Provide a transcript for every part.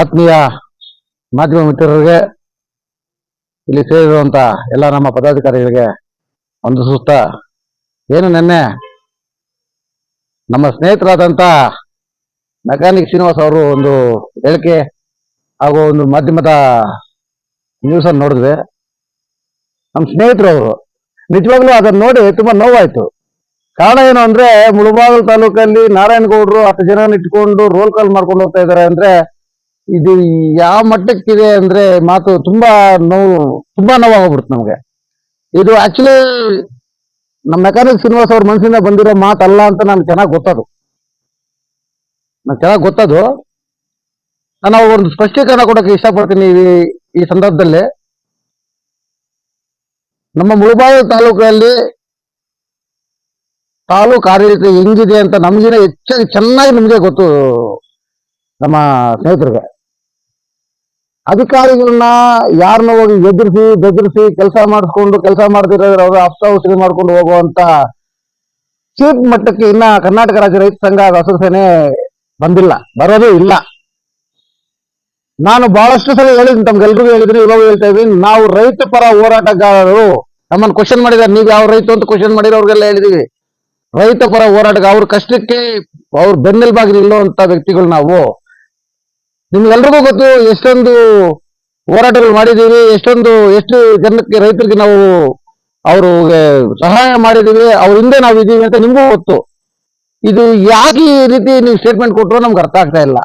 ಆತ್ಮೀಯ ಮಾಧ್ಯಮ ಮಿತ್ರರಿಗೆ ಇಲ್ಲಿ ಸೇರಿರುವಂತ ಎಲ್ಲ ನಮ್ಮ ಪದಾಧಿಕಾರಿಗಳಿಗೆ ಒಂದು ಸುತ್ತ ಏನು ನೆನ್ನೆ ನಮ್ಮ ಸ್ನೇಹಿತರಾದಂತ ಮೆಕ್ಯಾನಿಕ್ ಶ್ರೀನಿವಾಸ್ ಅವರು ಒಂದು ಹೇಳಿಕೆ ಹಾಗೂ ಒಂದು ಮಾಧ್ಯಮದ ನ್ಯೂಸ್ ಅನ್ನು ನೋಡಿದ್ವಿ. ನಮ್ಮ ಸ್ನೇಹಿತರು ಅವರು ನಿಜವಾಗ್ಲೂ ಅದನ್ನ ನೋಡಿ ತುಂಬಾ ನೋವಾಯ್ತು. ಕಾರಣ ಏನು ಅಂದ್ರೆ ಮುಳಬಾಗಿಲು ತಾಲೂಕಲ್ಲಿ ನಾರಾಯಣಗೌಡರು ಹತ್ತು ಜನ ಇಟ್ಕೊಂಡು ರೋಲ್ ಕಾಲ್ ಮಾಡ್ಕೊಂಡು ಹೋಗ್ತಾ ಇದಾರೆ ಅಂದ್ರೆ ಇದು ಯಾವ ಮಟ್ಟಕ್ಕಿದೆ ಅಂದ್ರೆ ಮಾತು ತುಂಬಾ ನೋವು, ತುಂಬಾ ನೋವಾಗ್ಬಿಡುತ್ತೆ ನಮ್ಗೆ. ಇದು ಆಕ್ಚುಲಿ ನಮ್ಮ ಮೆಕಾನಿಕ್ ಶ್ರೀನಿವಾಸ್ ಅವ್ರ ಮನಸ್ಸಿಂದ ಬಂದಿರೋ ಮಾತಲ್ಲ ಅಂತ ನನ್ಗೆ ಚೆನ್ನಾಗಿ ಗೊತ್ತದು. ನನ್ಗೆ ಚೆನ್ನಾಗಿ ಗೊತ್ತದು. ನಾನು ಒಂದು ಸ್ಪಷ್ಟೀಕರಣ ಕೊಡಕ್ಕೆ ಇಷ್ಟಪಡ್ತೀನಿ ಈ ಸಂದರ್ಭದಲ್ಲಿ. ನಮ್ಮ ಮುಳಬಾಗಿಲು ತಾಲೂಕಲ್ಲಿ ತಾಲೂಕು ಕಾರ್ಯರೀತಿ ಹೆಂಗಿದೆ ಅಂತ ನಮಗಿನ ಹೆಚ್ಚಾಗಿ ಚೆನ್ನಾಗಿ ನಮಗೆ ಗೊತ್ತು ನಮ್ಮ ಸ್ನೇಹಿತರಿಗೆ. ಅಧಿಕಾರಿಗಳನ್ನ ಯಾರನ್ನ ಹೋಗಿ ಎದುರಿಸಿ, ಬೆದರಿಸಿ ಕೆಲಸ ಮಾಡಿಸ್ಕೊಂಡು, ಕೆಲಸ ಮಾಡ್ತಿರೋದ್ರೆ ಅವರು ಅಫ್ತಾವಸರಿ ಮಾಡ್ಕೊಂಡು ಹೋಗುವಂತ ಚೀಪ್ ಮಟ್ಟಕ್ಕೆ ಇನ್ನ ಕರ್ನಾಟಕ ರಾಜ್ಯ ರೈತ ಸಂಘ ಹಸಿರು ಸೇನೆ ಬಂದಿಲ್ಲ, ಬರೋದು ಇಲ್ಲ. ನಾನು ಬಹಳಷ್ಟು ಸಲ ಹೇಳಿದ್ದೀನಿ ತಮ್ಗೆಲ್ರಿಗೂ ಹೇಳಿದ್ದೀನಿ ಇವಾಗ ಹೇಳ್ತಾ ಇದ್ದೀನಿ, ನಾವು ರೈತ ಪರ ಹೋರಾಟಗಾರರು, ನಮ್ಮನ್ನು ಕ್ವಶನ್ ಮಾಡಿದ್ದಾರೆ, ನೀವು ಯಾವ ರೈತ ಅಂತ ಕ್ವಶನ್ ಅವ್ರಿಗೆಲ್ಲ ಹೇಳಿದೀವಿ ರೈತ ಪರ ಹೋರಾಟಕ್ಕೆ ಅವ್ರ ಕಷ್ಟಕ್ಕೆ ಅವ್ರ ಬೆನ್ನೆಲುಬಾಗಿ ನಿಲ್ಲುವಂತ ವ್ಯಕ್ತಿಗಳು ನಾವು. ನಿಮ್ಗೆಲ್ರಿಗೂ ಗೊತ್ತು ಎಷ್ಟೊಂದು ಹೋರಾಟಗಳು ಮಾಡಿದೀವಿ ಎಷ್ಟೊಂದು, ಎಷ್ಟು ಜನಕ್ಕೆ ರೈತರಿಗೆ ನಾವು ಅವ್ರಿಗೆ ಸಹಾಯ ಮಾಡಿದೀವಿ ಅವ್ರ ಹಿಂದೆ ನಾವು ಇದೀವಿ ಅಂತ ನಿಮಗೂ ಗೊತ್ತು. ಇದು ಯಾಕೆ ಈ ರೀತಿ ನೀವು ಸ್ಟೇಟ್ಮೆಂಟ್ ಕೊಟ್ಟರು ನಮ್ಗೆ ಅರ್ಥ ಆಗ್ತಾ ಇಲ್ಲ.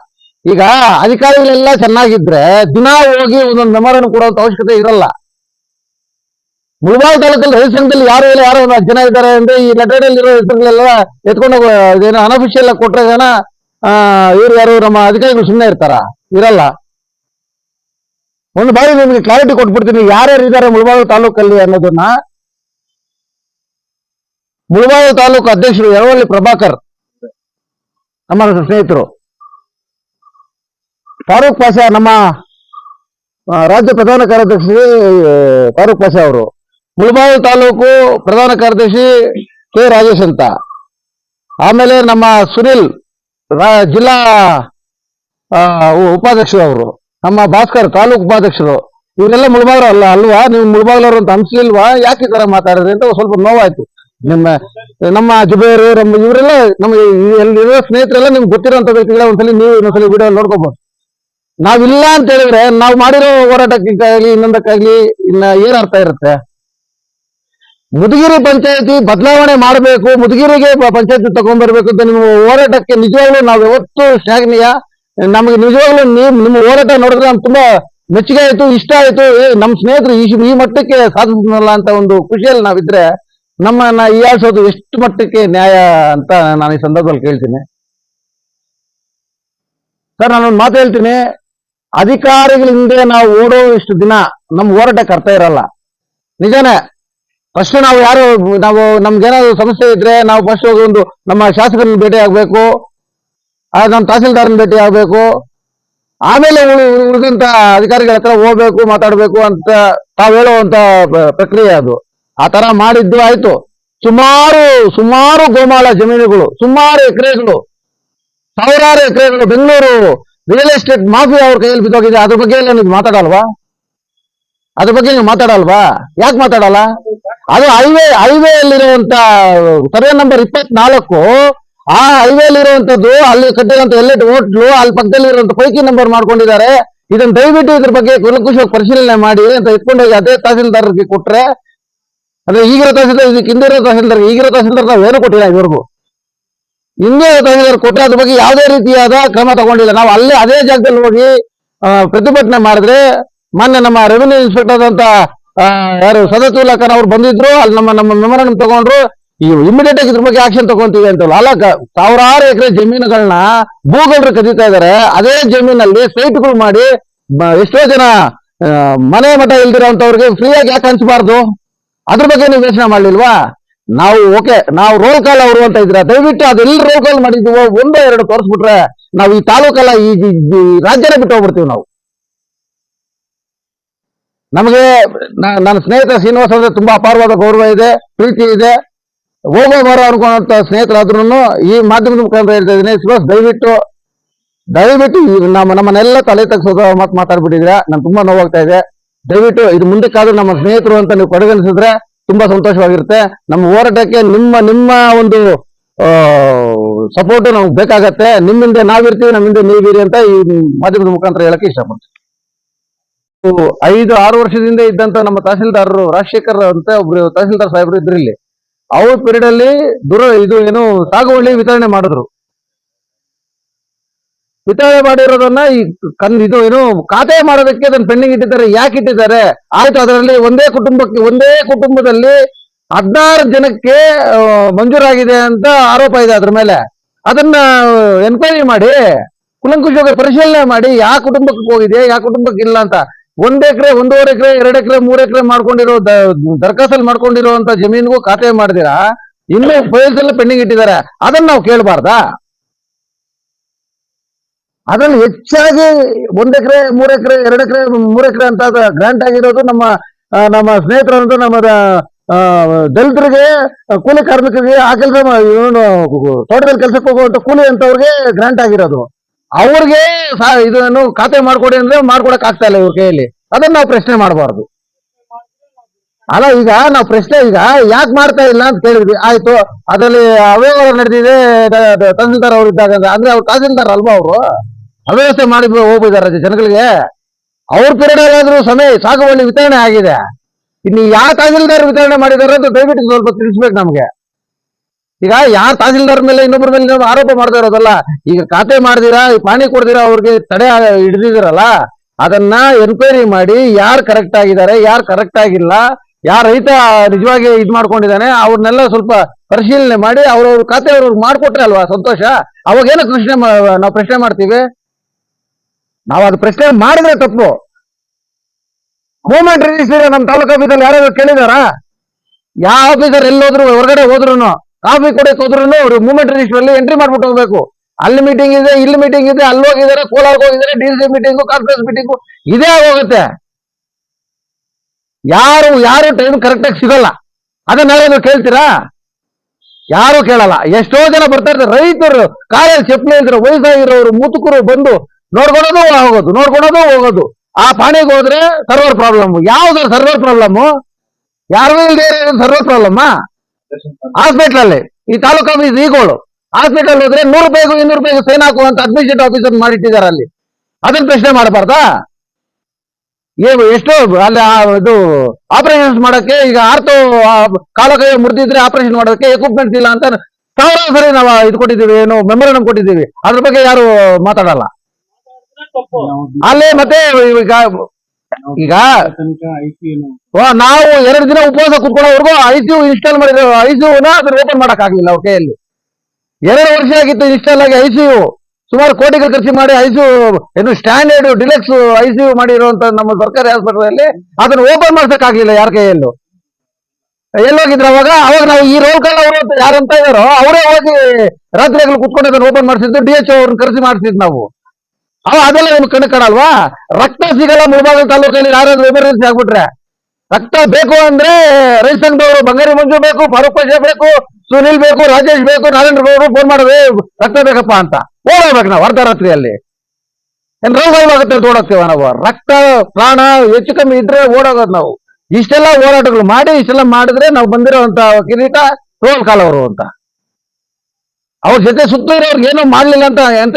ಈಗ ಅಧಿಕಾರಿಗಳೆಲ್ಲ ಚೆನ್ನಾಗಿದ್ರೆ ದಿನ ಹೋಗಿ ಒಂದೊಂದು ಮೆಮೊರನ್ನು ಕೊಡೋ ಅವಶ್ಯಕತೆ ಇರಲ್ಲ. ಮುಳಬಾಲ್ ತಾಲೂಕಲ್ಲಿ ರೈತ ಸಂಘದಲ್ಲಿ ಯಾರು ಇಲ್ಲ, ಯಾರು ಜನ ಇದ್ದಾರೆ ಅಂದ್ರೆ ಈ ಲೆಟರ್ಡಲ್ಲಿ ಇರೋ ಹೆಸರುಗಳೆಲ್ಲ ಎತ್ಕೊಂಡು ಇದೇನೋ ಅನಫಿಷಿಯಲ್ ಕೊಟ್ರೆ ಜನ ಇವ್ರು ಯಾರು ನಮ್ಮ ಅಧಿಕಾರಿಗಳು ಸುಮ್ಮನೆ ಇರ್ತಾರ? ಇರಲ್ಲ. ಒಂದು ಬಾರಿ ನಿಮ್ಗೆ ಕ್ಲಾರಿಟಿ ಕೊಟ್ಬಿಡ್ತೀನಿ, ಯಾರ್ಯಾರು ಇದ್ದಾರೆ ಮುಳಬಾಗಿಲು ತಾಲೂಕಲ್ಲಿ ಅನ್ನೋದನ್ನ. ಮುಳಬಾಗಿಲು ತಾಲೂಕು ಅಧ್ಯಕ್ಷರು ಯರವಳ್ಳಿ ಪ್ರಭಾಕರ್, ನಮ್ಮ ಸ್ನೇಹಿತರು. ಫಾರೂಕ್ ಪಾಷಾ, ನಮ್ಮ ರಾಜ್ಯ ಪ್ರಧಾನ ಕಾರ್ಯದರ್ಶಿ ಫಾರೂಕ್ ಪಾಷಾ ಅವರು. ಮುಳಬಾಗಿಲು ತಾಲೂಕು ಪ್ರಧಾನ ಕಾರ್ಯದರ್ಶಿ ಕೆ ರಾಜೇಶ್ ಅಂತ. ಆಮೇಲೆ ನಮ್ಮ ಸುನಿಲ್ ಜಿಲ್ಲಾ ಉಪಾಧ್ಯಕ್ಷರು ಅವರು. ನಮ್ಮ ಭಾಸ್ಕರ್ ತಾಲೂಕು ಉಪಾಧ್ಯಕ್ಷರು. ಇವರೆಲ್ಲ ಮುಳಬಾಗ್ರು ಅಲ್ಲ, ಅಲ್ವಾ? ನೀವು ಮುಳಬಾಗ್ಲವ್ರು ಅಂತ ಅನ್ಸ್ಲಿಲ್ವಾ ಯಾಕೆ ಈ ತರ ಮಾತಾಡಿದ್ರಿ ಅಂತ ಸ್ವಲ್ಪ ನೋವಾಯ್ತು. ನಿಮ್ಮ, ನಮ್ಮ ಜುಬೇರು, ನಮ್ಮ ಇವರೆಲ್ಲ ನಮ್ಮ ಈ- ಎಲ್ಲಿರೋ ಸ್ನೇಹಿತರೆಲ್ಲ ನಿಮ್ಗೆ ಗೊತ್ತಿರೋಂಥ ವ್ಯಕ್ತಿಗಳ ಒಂದ್ಸಲಿ ನೀವು ಇನ್ನೊಂದ್ಸಲಿ ವಿಡಿಯೋ ನೋಡ್ಕೋಬಹುದು ನಾವಿಲ್ಲ ಅಂತ ಹೇಳಿದ್ರೆ ನಾವು ಮಾಡಿರೋ ಹೋರಾಟಕ್ಕಾಗ್ಲಿ ಇನ್ನೊಂದಕ್ಕಾಗ್ಲಿ ಇನ್ನ ಏನ್ ಅರ್ಥ ಇರುತ್ತೆ? ಮುದುಗಿರಿ ಪಂಚಾಯತಿ ಬದಲಾವಣೆ ಮಾಡಬೇಕು, ಮುದುಗಿರಿಗೆ ಪಂಚಾಯತಿ ತಗೊಂಡ್ಬರ್ಬೇಕು ಅಂತ ನಿಮ್ಮ ಹೋರಾಟಕ್ಕೆ ನಿಜವಾಗ್ಲೂ ನಾವು ಯಾವತ್ತು ಶ್ಲಾಘನೀಯ. ನಮಗೆ ನಿಜವಾಗ್ಲೂ ನೀವು ನಿಮ್ಮ ಹೋರಾಟ ನೋಡಿದ್ರೆ ನಮ್ಗೆ ತುಂಬಾ ಮೆಚ್ಚುಗೆ ಆಯ್ತು, ಇಷ್ಟ ಆಯ್ತು. ನಮ್ಮ ಸ್ನೇಹಿತರು ಈ ಈ ಮಟ್ಟಕ್ಕೆ ಸಾಧಿಸಿದ್ನಲ್ಲ ಅಂತ ಒಂದು ಖುಷಿಯಲ್ಲಿ ನಾವಿದ್ರೆ ನಮ್ಮನ್ನ ಆಸೋದು ಎಷ್ಟು ಮಟ್ಟಕ್ಕೆ ನ್ಯಾಯ ಅಂತ ನಾನು ಈ ಸಂದರ್ಭದಲ್ಲಿ ಕೇಳ್ತೀನಿ. ಸರ್ ನಾನೊಂದು ಮಾತು ಹೇಳ್ತೀನಿ. ಅಧಿಕಾರಿಗಳ ಹಿಂದೆ ನಾವು ಓಡೋ ಇಷ್ಟು ದಿನ ನಮ್ಮ ಹೋರಾಟಕ್ಕೆ ಅರ್ಥ ಇರಲ್ಲ. ನಿಜಾನೇ ಫಸ್ಟ್ ನಾವು ಯಾರು, ನಾವು ನಮ್ಗೇನಾದ್ರು ಸಮಸ್ಯೆ ಇದ್ರೆ ನಾವು ಫಸ್ಟ್ ಹೋಗಿ ಒಂದು ನಮ್ಮ ಶಾಸಕರನ್ನ ಭೇಟಿ ಆಗ್ಬೇಕು ನಮ್ಮ ತಹಸೀಲ್ದಾರನ ಭೇಟಿ ಆಗ್ಬೇಕು, ಆಮೇಲೆ ಉಳಿ- ಉಳಿ- ಉಳಿದಂತ ಅಧಿಕಾರಿಗಳ ಹತ್ರ ಹೋಗ್ಬೇಕು, ಮಾತಾಡ್ಬೇಕು ಅಂತ ತಾವ್ ಹೇಳುವಂತ ಪ್ರಕ್ರಿಯೆ ಅದು. ಆ ತರ ಮಾಡಿದ್ದು ಆಯ್ತು. ಸುಮಾರು ಸುಮಾರು ಗೋಮಾಳ ಜಮೀನುಗಳು, ಸುಮಾರು ಎಕರೆಗಳು, ಸಾವಿರಾರು ಎಕರೆಗಳು ಬೆಂಗಳೂರು ರಿಯಲ್ ಎಸ್ಟೇಟ್ ಮಾಫಿಯಾ ಅವ್ರ ಕೈಯಲ್ಲಿ ಬಿದ್ದೋಗಿದೆ. ಅದ್ರ ಬಗ್ಗೆ ಮಾತಾಡಲ್ವಾ? ಅದ್ರ ಬಗ್ಗೆ ನೀವು ಮಾತಾಡಲ್ವಾ? ಯಾಕೆ ಮಾತಾಡಲ್ಲ? ಅದು ಹೈವೇ ಹೈವೇ ಅಲ್ಲಿರುವಂತ ಸರ್ವೆ ನಂಬರ್ ಇಪ್ಪತ್ನಾಲ್ಕು, ಆ ಹೈವೇ ಅಲ್ಲಿರುವಂತದ್ದು ಅಲ್ಲಿ ಕಟ್ಟಿರುವಂತ ಎಲ್ಲೆಟ್ ಹೋಟ್ಲು ಅಲ್ಲಿ ಪಕ್ಕದಲ್ಲಿ ಇರುವಂತ ಪೈಕಿ ನಂಬರ್ ಮಾಡ್ಕೊಂಡಿದ್ದಾರೆ. ಇದನ್ನ ದಯವಿಟ್ಟು ಇದ್ರ ಬಗ್ಗೆ ಕುಲಕುಶವಾಗಿ ಪರಿಶೀಲನೆ ಮಾಡಿ ಅಂತ ಇಟ್ಕೊಂಡೋಗಿ ಅದೇ ತಹಸೀಲ್ದಾರ್ಗೆ ಕೊಟ್ರೆ, ಅಂದ್ರೆ ಈಗಿರೋ ತಹಸೀಲ್ದಾರ್, ಇದಕ್ಕೆ ಹಿಂದಿರೋ ತಹಸೀಲ್ದಾರ್ ಈಗಿರೋ ತಹಸೀಲ್ದಾರ್ ನಾವು ಏನು ಕೊಟ್ಟಿಲ್ಲ ಇವ್ರಿಗೂ ಹಿಂದೆ ತಹಸೀಲ್ದಾರ್ ಕೊಟ್ಟರೆ ಅದ್ರ ಬಗ್ಗೆ ಯಾವುದೇ ರೀತಿಯಾದ ಕ್ರಮ ತಗೊಂಡಿಲ್ಲ. ನಾವು ಅಲ್ಲೇ ಅದೇ ಜಾಗದಲ್ಲಿ ಹೋಗಿ ಪ್ರತಿಭಟನೆ ಮಾಡಿದ್ರೆ ಮೊನ್ನೆ ನಮ್ಮ ರೆವಿನ್ಯೂ ಇನ್ಸ್ಪೆಕ್ಟರ್ ಅಂತ ಯಾರು ಸದತುಲ್ಲಾ ಖಾನ್ ಅವ್ರು ಬಂದಿದ್ರು, ಅಲ್ಲಿ ನಮ್ಮ ನಮ್ಮ ಮೆಮೊರಂಡಮ್ ತಗೊಂಡ್ರು, ಈ ಇಮಿಡಿಯೇಟ್ ಆಗಿ ಇದ್ರ ಬಗ್ಗೆ ಆಕ್ಷನ್ ತಗೊಂತೀವಿ ಅಂತ ಅಲ್ಲ ಸಾವಿರಾರು ಎಕರೆ ಜಮೀನುಗಳನ್ನ ಭೂಗಳ್ರು ಕದೀತಾ ಇದಾರೆ. ಅದೇ ಜಮೀನಲ್ಲಿ ಸೈಟ್ಗಳು ಮಾಡಿ ಎಷ್ಟೋ ಜನ ಮನೆ ಮಠ ಇಲ್ದಿರೋಂಥವ್ರಿಗೆ ಫ್ರೀಯಾಗಿ ಯಾಕೆ ಹಂಚಬಾರ್ದು? ಅದ್ರ ಬಗ್ಗೆ ನೀವು ಯೋಚನೆ ಮಾಡ್ಲಿಲ್ವಾ? ನಾವು, ಓಕೆ, ನಾವು ರೋಲ್ ಕಾಲ್ ಅವರು ಅಂತ ಇದ್ರ, ದಯವಿಟ್ಟು ಅದೆಲ್ಲ ರೋಲ್ ಕಾಲ್ ಮಾಡಿದ್ವೋ ಒಂದೋ ಎರಡು ತೋರಿಸ್ಬಿಟ್ರೆ, ನಾವು ಈ ತಾಲೂಕಲ್ಲ ಈ ರಾಜ್ಯನೇ ಬಿಟ್ಟು ಹೋಗ್ಬಿಡ್ತೀವಿ ನಾವು. ನಮಗೆ ನನ್ನ ಸ್ನೇಹಿತ ಶ್ರೀನಿವಾಸ ಅಂದ್ರೆ ತುಂಬಾ ಅಪಾರವಾದ ಗೌರವ ಇದೆ, ಪ್ರೀತಿ ಇದೆ. ಹೋಗೋ ಬರೋ ಅನ್ಕೊಂಡಂತ ಸ್ನೇಹಿತರಾದ್ರೂ ಈ ಮಾಧ್ಯಮದ ಮುಖಾಂತರ ಹೇಳ್ತಾ ಇದ್ದೀನಿ. ಶಿವಾಸ್ ದಯವಿಟ್ಟು ದಯವಿಟ್ಟು ನಮ್ಮ, ನಮ್ಮನ್ನೆಲ್ಲ ತಲೆ ತಗ್ಸೋದು ಮಾತು ಮಾತಾಡ್ಬಿಟ್ಟಿದ್ರೆ ನಾನು ತುಂಬಾ ನೋವಾಗ್ತಾ ಇದೆ. ದಯವಿಟ್ಟು ಇದು ಮುಂದಕ್ಕಾದ್ರೂ ನಮ್ಮ ಸ್ನೇಹಿತರು ಅಂತ ನೀವು ಪರಿಗಣಿಸಿದ್ರೆ ತುಂಬಾ ಸಂತೋಷವಾಗಿರುತ್ತೆ. ನಮ್ಮ ಹೋರಾಟಕ್ಕೆ ನಿಮ್ಮ ನಿಮ್ಮ ಒಂದು ಸಪೋರ್ಟ್ ನಮ್ಗೆ ಬೇಕಾಗತ್ತೆ. ನಿಮ್ಮಿಂದ ನಾವಿರ್ತೀವಿ, ನಮ್ಮಿಂದ ನೀವಿರಿ ಅಂತ ಈ ಮಾಧ್ಯಮದ ಮುಖಾಂತರ ಹೇಳಕ್ಕೆ ಇಷ್ಟಪಡ್ತೀನಿ. ಐದು, ಆರು ವರ್ಷದಿಂದ ಇದ್ದಂತ ನಮ್ಮ ತಹಸೀಲ್ದಾರರು ರಾಜಶೇಖರ್ ಅಂತ ಒಬ್ರು ತಹಸೀಲ್ದಾರ್ ಸಾಹೇಬರು ಇದ್ರು ಇಲ್ಲಿ. ಅವ್ರ ಪೀರಿಯಡ್ ಅಲ್ಲಿ ದುರ ಇದು ಏನು ಸಾಗುವಳಿ ವಿತರಣೆ ಮಾಡಿದ್ರು. ವಿತರಣೆ ಮಾಡಿರೋದನ್ನ ಈ ಕನ್ ಇದು ಏನು ಖಾತೆ ಮಾಡೋದಕ್ಕೆ ಅದನ್ನ ಪೆಂಡಿಂಗ್ ಇಟ್ಟಿದ್ದಾರೆ. ಯಾಕೆ ಇಟ್ಟಿದ್ದಾರೆ? ಆಯ್ತು, ಅದರಲ್ಲಿ ಒಂದೇ ಕುಟುಂಬಕ್ಕೆ, ಒಂದೇ ಕುಟುಂಬದಲ್ಲಿ ಹದಿನಾರು ಜನಕ್ಕೆ ಮಂಜೂರಾಗಿದೆ ಅಂತ ಆರೋಪ ಇದೆ ಅದ್ರ ಮೇಲೆ. ಅದನ್ನ ಎನ್ಕ್ವೈರಿ ಮಾಡಿ, ಕುಲಂಕುಷವಾಗಿ ಪರಿಶೀಲನೆ ಮಾಡಿ, ಯಾವ ಕುಟುಂಬಕ್ಕೆ ಹೋಗಿದೆ, ಯಾವ ಕುಟುಂಬಕ್ಕೆ ಇಲ್ಲ ಅಂತ. ಒಂದ್ ಎಕರೆ, ಒಂದೂವರೆ ಎಕರೆ, ಎರಡು ಎಕರೆ, ಮೂರ್ ಎಕರೆ ಮಾಡ್ಕೊಂಡಿರೋ ದ- ಮಾಡ್ಕೊಂಡಿರೋ ಅಂತ ಜಮೀನ್ಗೂ ಖಾತೆ ಮಾಡಿದಿರಾ? ಇನ್ನೂ ಫೈಲ್ಸ್ ಎಲ್ಲ ಪೆಂಡಿಂಗ್ ಇಟ್ಟಿದ್ದಾರೆ. ಅದನ್ನ ನಾವು ಕೇಳಬಾರ್ದಾ? ಅದ್ರಲ್ಲಿ ಹೆಚ್ಚಾಗಿ ಒಂದ್ ಎಕರೆ, ಮೂರ್ ಎಕರೆ, ಎರಡು ಎಕರೆ, ಮೂರ್ ಎಕರೆ ಅಂತ ಗ್ರಾಂಟ್ ಆಗಿರೋದು ನಮ್ಮ ನಮ್ಮ ಸ್ನೇಹಿತರಂತೂ ನಮ್ಮ ದಲಿತರಿಗೆ, ಕೂಲಿ ಕಾರ್ಮಿಕರಿಗೆ ಆ ಕೆಲಸ ತೋಟದಲ್ಲಿ ಕೆಲಸಕ್ಕೆ ಹೋಗುವಂತ ಕೂಲಿ ಅಂತವ್ರಿಗೆ ಗ್ರಾಂಟ್ ಆಗಿರೋದು. ಅವ್ರಿಗೆ ಇದನ್ನು ಖಾತೆ ಮಾಡ್ಕೊಡಿ ಅಂದ್ರೆ ಮಾಡ್ಕೊಡಕ್ ಆಗ್ತಾ ಇಲ್ಲ ಇವ್ರ ಕೈಯಲ್ಲಿ. ಅದನ್ನ ನಾವು ಪ್ರಶ್ನೆ ಮಾಡಬಾರ್ದು. ಅಲ್ಲ, ಈಗ ನಾವು ಪ್ರಶ್ನೆ, ಈಗ ಯಾಕೆ ಮಾಡ್ತಾ ಇಲ್ಲ ಅಂತ ಕೇಳಿದ್ವಿ. ಆಯ್ತು, ಅದರಲ್ಲಿ ಅವ್ಯವಹಾರ ನಡೆದಿದೆ ತಹಸೀಲ್ದಾರ್ ಅವ್ರು ಇದ್ದಾಗ. ಅಂದ್ರೆ ಅವ್ರು ತಹಸೀಲ್ದಾರ್ ಅಲ್ವಾ ಅವರು? ಅವ್ಯವಸ್ಥೆ ಮಾಡಿ ಹೋಗ್ಬಿದ್ದಾರೆ ಜನಗಳಿಗೆ. ಅವ್ರ ಪೀರಿಯಡ್ ಆದ್ರೂ ಸಮಯ, ಸಾಗುವಳಿ ವಿತರಣೆ ಆಗಿದೆ. ಇನ್ನು ಯಾವ ತಹಸೀಲ್ದಾರ್ ವಿತರಣೆ ಮಾಡಿದಾರೆ ಅಂತ ದಯವಿಟ್ಟು ಸ್ವಲ್ಪ ತಿಳಿಸ್ಬೇಕು ನಮ್ಗೆ. ಈಗ ಯಾರು ತಹಸೀಲ್ದಾರ್ ಮೇಲೆ ಇನ್ನೊಬ್ಬರ ಮೇಲೆ ಆರೋಪ ಮಾಡ್ತಾ ಇರೋದಲ್ಲ, ಈಗ ಖಾತೆ ಮಾಡ್ದಿರಾ ಪಾಣಿ ಕೊಡ್ದಿರಾ, ಅವ್ರಿಗೆ ತಡೆ ಹಿಡಿದಿರಲ್ಲ ಅದನ್ನ ಎನ್ಕ್ವೈರಿ ಮಾಡಿ ಯಾರು ಕರೆಕ್ಟ್ ಆಗಿದ್ದಾರೆ, ಯಾರು ಕರೆಕ್ಟ್ ಆಗಿಲ್ಲ, ಯಾರ ರೈತ ನಿಜವಾಗಿ ಇದ್ ಮಾಡ್ಕೊಂಡಿದ್ದಾನೆ, ಅವ್ರನ್ನೆಲ್ಲ ಸ್ವಲ್ಪ ಪರಿಶೀಲನೆ ಮಾಡಿ ಅವ್ರವ್ರ ಖಾತೆ ಅವ್ರವ್ರಿಗೆ ಮಾಡ್ಕೊಟ್ರೆ ಅಲ್ವಾ ಸಂತೋಷ? ಅವಾಗ ಏನೋ ಪ್ರಶ್ನೆ ನಾವು ಪ್ರಶ್ನೆ ಮಾಡ್ತೀವಿ? ನಾವು ಅದು ಪ್ರಶ್ನೆ ಮಾಡಿದ್ರೆ ತಪ್ಪು. ಮೂಮೆಂಟ್ ರಿಜಿಸ್ಟರ್ ನಮ್ಮ ತಾಲೂಕು ಆಫೀಸಲ್ಲಿ ಯಾರಾದ್ರು ಕೇಳಿದಾರಾ? ಯಾವ ಆಫೀಸರ್ ಎಲ್ಲೋದ್ರು, ಹೊರಗಡೆ ಹೋದ್ರು ಕಾಫಿ ಕುಡಿಯಕ್ ಹೋದ್ರು ಅವ್ರು ಮೂವ್ಮೆಂಟ್ ರಿಜಿಸ್ಟರ್ ಅಲ್ಲಿ ಎಂಟ್ರಿ ಮಾಡ್ಬಿಟ್ಟು ಹೋಗ್ಬೇಕು. ಅಲ್ಲಿ ಮೀಟಿಂಗ್ ಇದೆ, ಇಲ್ಲಿ ಮೀಟಿಂಗ್ ಇದೆ, ಅಲ್ಲಿ ಹೋಗಿದ್ದಾರೆ ಕೋಲಾರ್ಗೆ ಹೋಗಿದ್ದಾರೆ D C meeting conference meeting ಇದೇ ಆಗೋಗುತ್ತೆ. ಯಾರು ಯಾರು ಟೈಮ್ ಕರೆಕ್ಟ್ ಆಗಿ ಸಿಗಲ್ಲ. ಅದನ್ನ ನೀವು ಕೇಳ್ತೀರಾ? ಯಾರು ಕೇಳಲ್ಲ. ಎಷ್ಟೋ ಜನ ಬರ್ತಾ ಇರ್ತಾರೆ. ರೈತರು, ಕಾಲೇಜ್ ಚಪ್ಪಲಿ ಇದ್ರೆ ವಯಸ್ಸಾಗಿರೋರು ಮುತುಕರು ಬಂದು ನೋಡ್ಕೊಳೋದು ಹೋಗೋದು ನೋಡ್ಕೊಳೋದು ಹೋಗೋದು. ಆ ಪಾಣಿಗೆ ಹೋದ್ರೆ ಸರ್ವರ್ ಪ್ರಾಬ್ಲಮ್ ಯಾವ್ದು ಸರ್ವರ್ ಪ್ರಾಬ್ಲಮ್ ಯಾರು ಇಲ್ಲದೆ ಸರ್ವರ್ ಪ್ರಾಬ್ಲಮ್ ಹಾಸ್ಪಿಟಲ್ ಅಲ್ಲಿ ಈ ತಾಲೂಕು ಆಫೀಸ್ ಈಗೋಳು. ಹಾಸ್ಪಿಟಲ್ ಹೋದ್ರೆ ನೂರು ರೂಪಾಯಿಗೂ ಇನ್ನೂರು ರೂಪಾಯಿಗೂ ಸೈನ್ ಹಾಕುವಂತ ಅಡ್ಮಿನಿಸ್ಟ್ರೇಟ್ ಆಫೀಸರ್ ಮಾಡಿಟ್ಟಿದ್ದಾರೆ ಅಲ್ಲಿ. ಅದನ್ನ ಪ್ರಶ್ನೆ ಮಾಡಬಾರ್ದಾ? ಏನು ಎಷ್ಟೋ ಅಲ್ಲಿ ಇದು ಆಪರೇಷನ್ಸ್ ಮಾಡಕ್ಕೆ ಈಗ ಆರ್ತೋ ಕಾಲ ಕೈ ಮುರಿದಿದ್ರೆ ಆಪರೇಷನ್ ಮಾಡೋದಕ್ಕೆ ಎಕ್ವಿಪ್ಮೆಂಟ್ಸ್ ಇಲ್ಲ ಅಂತ ಸಾವಿರಾರು ಸರಿ ನಾವು ಇದು ಕೊಟ್ಟಿದ್ದೀವಿ ಏನು ಮೆಮೊರಂಡಮ್ ಕೊಟ್ಟಿದ್ದೀವಿ. ಅದ್ರ ಬಗ್ಗೆ ಯಾರು ಮಾತಾಡಲ್ಲ. ಅಲ್ಲೇ ಮತ್ತೆ ಈಗ ಈಗ ಓ ನಾವು ಎರಡು ದಿನ ಉಪವಾಸ ಕುತ್ಕೊಳ್ಳೋವರೆಗೂ ಐಸಿಯು ಇನ್ಸ್ಟಾಲ್ ಮಾಡಿದ್ರು ಐಸಿಯುನ ಅದನ್ನ ಓಪನ್ ಮಾಡಕ್ ಆಗ್ಲಿಲ್ಲ ಅವ್ರ ಕೈಯಲ್ಲಿ ಎರಡು ವರ್ಷ ಆಗಿತ್ತು ಇನ್ಸ್ಟಾಲ್ ಆಗಿ ಐಸಿಯು. ಸುಮಾರು ಕೋಟಿಗಳು ಖರ್ಚು ಮಾಡಿ ಐಸಿಯು ಏನು ಸ್ಟ್ಯಾಂಡರ್ಡ್ ಡಿಲೆಕ್ಸ್ ಐಸಿಯು ಮಾಡಿರುವಂತ ನಮ್ಮ ಸರ್ಕಾರಿ ಆಸ್ಪತ್ರೆಯಲ್ಲಿ ಅದನ್ನ ಓಪನ್ ಮಾಡ್ಸಕ್ ಆಗ್ಲಿಲ್ಲ ಯಾರ ಕೈಯಲ್ಲೂ. ಎಲ್ಲೋಗಿದ್ರು ಅವಾಗ ಅವಾಗ ನಾವು ಈ ರೋಲ್ ಕಾಲ್ ಅವರು ಯಾರಂತ ಇದಾರೋ ಅವರೇ ಹೋಗಿ ರಾತ್ರಿ ಕುತ್ಕೊಂಡು ಅದನ್ನ ಓಪನ್ ಮಾಡಿಸಿದ್ದು ಡಿ ಎಚ್ ಅವ್ರನ್ನ ಖರ್ಚು ಮಾಡಿಸಿದ್ ನಾವು. ಅವ ಅದೆಲ್ಲ ನಿಮ್ಗೆ ಕಣ್ಣು ಕಾಣಲ್ವಾ? ರಕ್ತ ಸಿಗಲ್ಲ ಮುಳಬಾಗ ತಾಲೂಕಲ್ಲಿ ಯಾರಾದ್ರೂ ಎಮರ್ಜೆನ್ಸಿ ಆಗ್ಬಿಟ್ರೆ. ರಕ್ತ ಬೇಕು ಅಂದ್ರೆ ರೈತ ಸಂಘದವರು ಬಂಗಾರಿ ಮಂಜು ಬೇಕು, ಫಾರೂಕ್ ಬೇಕು, ಸುನಿಲ್ ಬೇಕು, ರಾಜೇಶ್ ಬೇಕು ನಾರಾಯಣ ಗೌಡರು ಫೋನ್ ಮಾಡಿದ್ರೆ ರಕ್ತ ಬೇಕಪ್ಪ ಅಂತ. ಓಡೋಗ್ಬೇಕು ನಾವು ಅರ್ಧ ರಾತ್ರಿಯಲ್ಲಿ ಏನ್ ಆಗುತ್ತೆ ಅಂತ ಓಡೋಗ್ತೀವ ನಾವು? ರಕ್ತ, ಪ್ರಾಣ ಹೆಚ್ಚು ಕಮ್ಮಿ ಇದ್ರೆ ಓಡೋಗೋದು ನಾವು. ಇಷ್ಟೆಲ್ಲ ಹೋರಾಟಗಳು ಮಾಡಿ, ಇಷ್ಟೆಲ್ಲ ಮಾಡಿದ್ರೆ ನಾವು ಬಂದಿರೋಂತ ಕಿರೀಟ ಕಾಲ್ ಅವರು ಅಂತ. ಅವ್ರ ಜೊತೆ ಸುತ್ತ ಇರೋರ್ಗೆ ಏನೋ ಮಾಡ್ಲಿಲ್ಲ ಅಂತ, ಎಂತ